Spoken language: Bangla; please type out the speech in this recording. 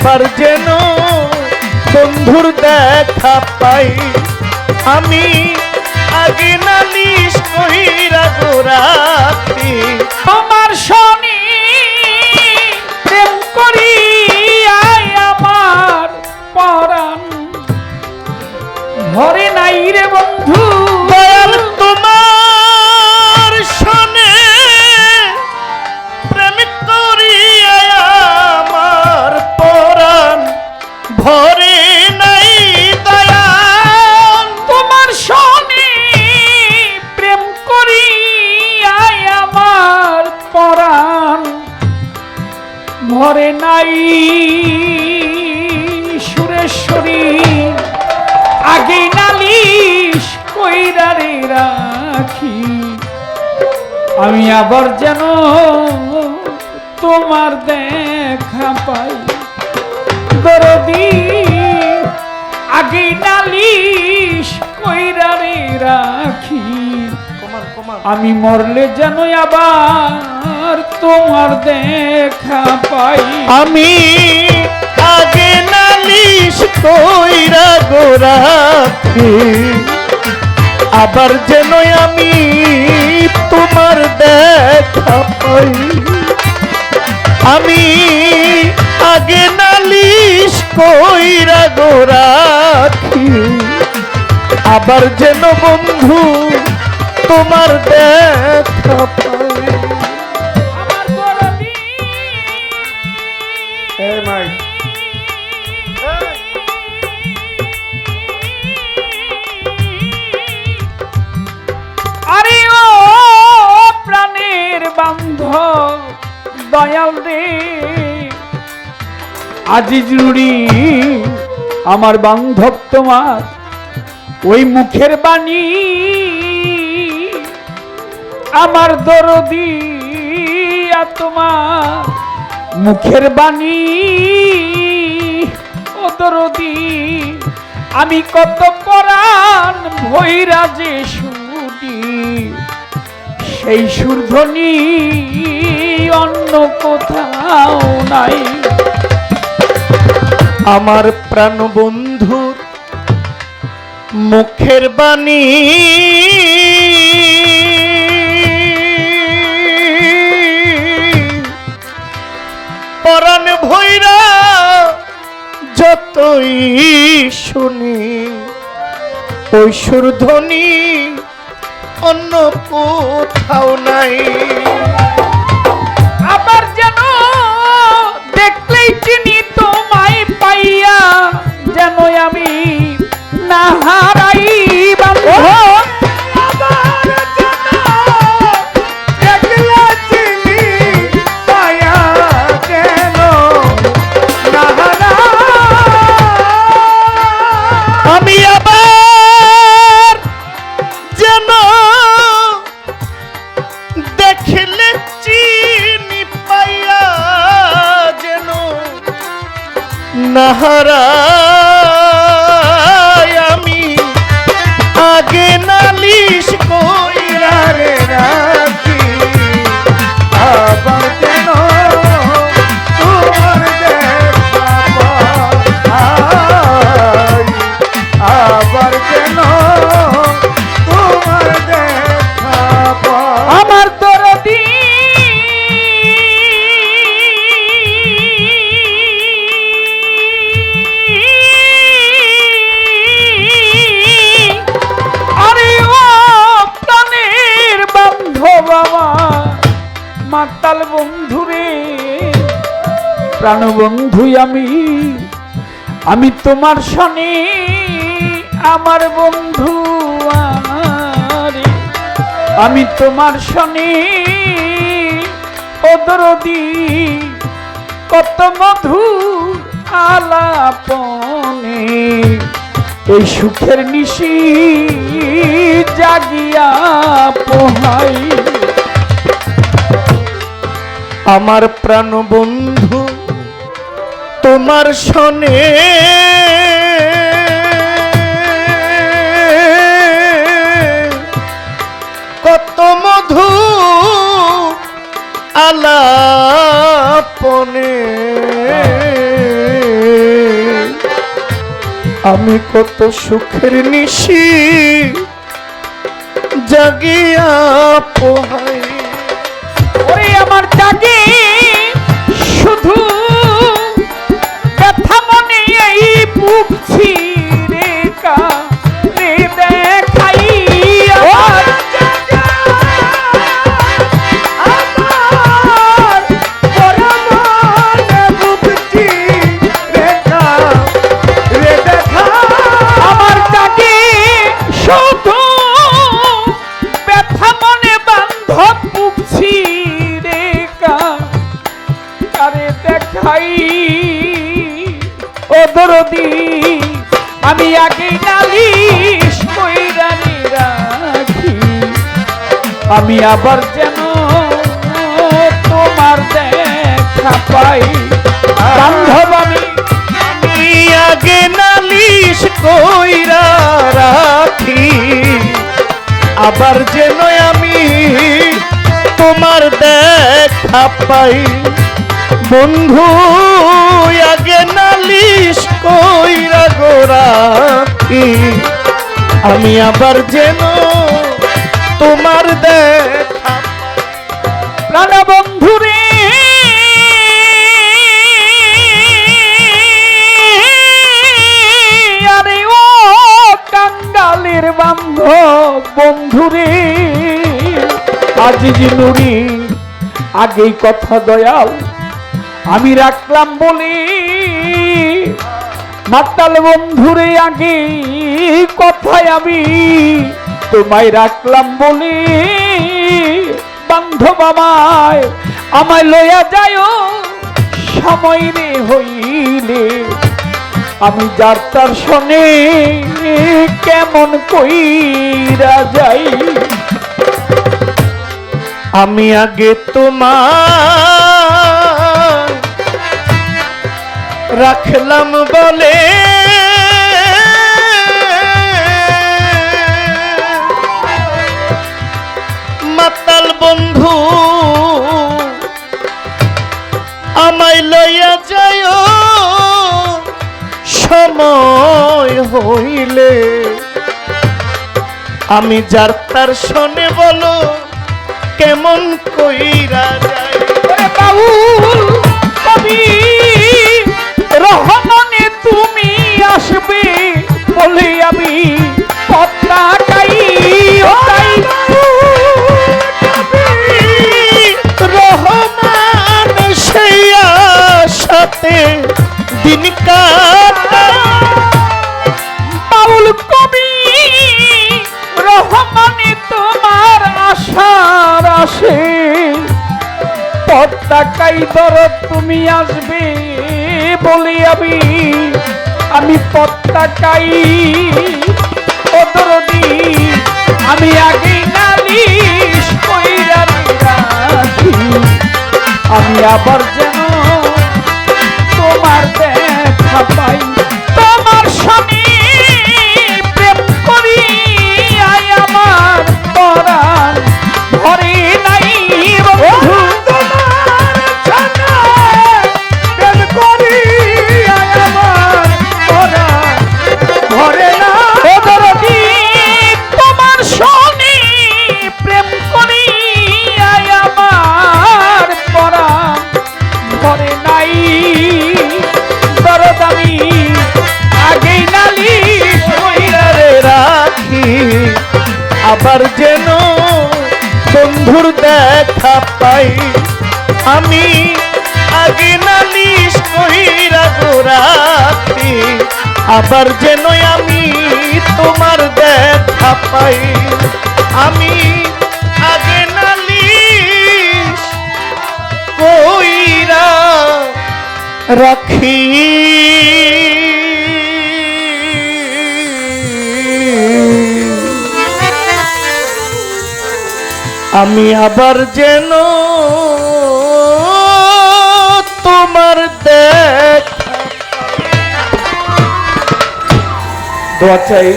আবার যেন বন্ধুর দেখা পাই। আমি আগে নালিশ কইরা রাত্রি আমার শনি ভরে নাই দয়াল তোমার শনি প্রেম করি আয় আমার পরাণ। ঘরে নাই সুরেশ্বরী, আগে নালিশ কইরা রে রাখি। আমি আবার যেন তোমার দেখা পাই। দরদি আগে নালিশ কইরা রে রাখি। আমি মরলে যেন আবার তোমার দেখা পাই। আমি আগে নালিশ কইরা গোরাখি আবার যেন আমি তোমার দেখা পাই। আমি কইরা গোরাখি আবার যেন বন্ধু তোমার দেখা আজি জরুরি আমার বান্ধব তোমার, ওই মুখের বাণী, আমার দরদি তোমার মুখের বাণী। ও দরদি, আমি কত পরাণ ভৈরা যে শুনি সেই সুরধ্বনি অন্য কোথাও নাই। আমার প্রাণ বন্ধুর মুখের বাণী। পরাণ ভৈরা, যতই শুনি ওই ধ্বনি অন্য কোথাও নাই। আবার যেন দেখলেই চিনি আবার যেন দেখলে চিনি পাইয়া যেন নাহারায় প্রাণ বন্ধুই আমি আমি তোমার শনি আমার বন্ধু আমি তোমার শনি ওদরদি কত মধু আলাপনে। এই সুখের নিশি জাগিয়া পোহাই। আমার প্রাণ বন্ধু তোমার শনে। কত মধু আলাপনে। আমি কত সুখের নিশি জাগিয়া পোহাই। আমি আগে নালিশ কইরা রাখি আমি আবার যেন তোমার দেখা পাই। বান্ধব আমি আমি আগে নালিশ কইরা রাখি। আবার যেন আমি তোমার দেখা পাই। বন্ধু আগে নালিশ কইরা গো রাখি আমি আবার যেন তোমার দেখা প্রাণবন্ধু রে আরে ও কাঙ্গালের বান্ধব বন্ধু রে আজি নুরি, আগেই কথা দয়াল আমি রাখলাম বলে, মাতাল বন্ধুরে আগে কথায় আমি তোমায় রাখলাম বলে, বান্ধব আমায় আমায় লইয়া যায় সময় রে হইলে। আমি যার তার শোনে কেমন কইরা যাই। আমি আগে তোমার রাখলাম বলে। মাতাল বন্ধু, আমায় লইয়া যায় সময় হইলে আমি যার তার শোনে বলো, কেমন কইরা যায়। ওরে আমি পত্রা গাই ও তাই রহমান সেই সাথে দিন বাউল কবি, রহমানে তোমার আশার আসে। পতাকাই দরদ তুমি আসবে বলি আমি আমি পতাকাই ও দরদি আমি আগে নালিশ কইরা আমি আবার যেন তোমার দেখা পাই। আবার যেন বন্ধুর দেখা পাই। আমি আগে নালিশ কইরা গো রাখি আবার যেন আমি তোমার দেখা পাই। আমি আগে নালিশ রাখি। আমি আবার যেন তোমার দেখ দোয়া চাই।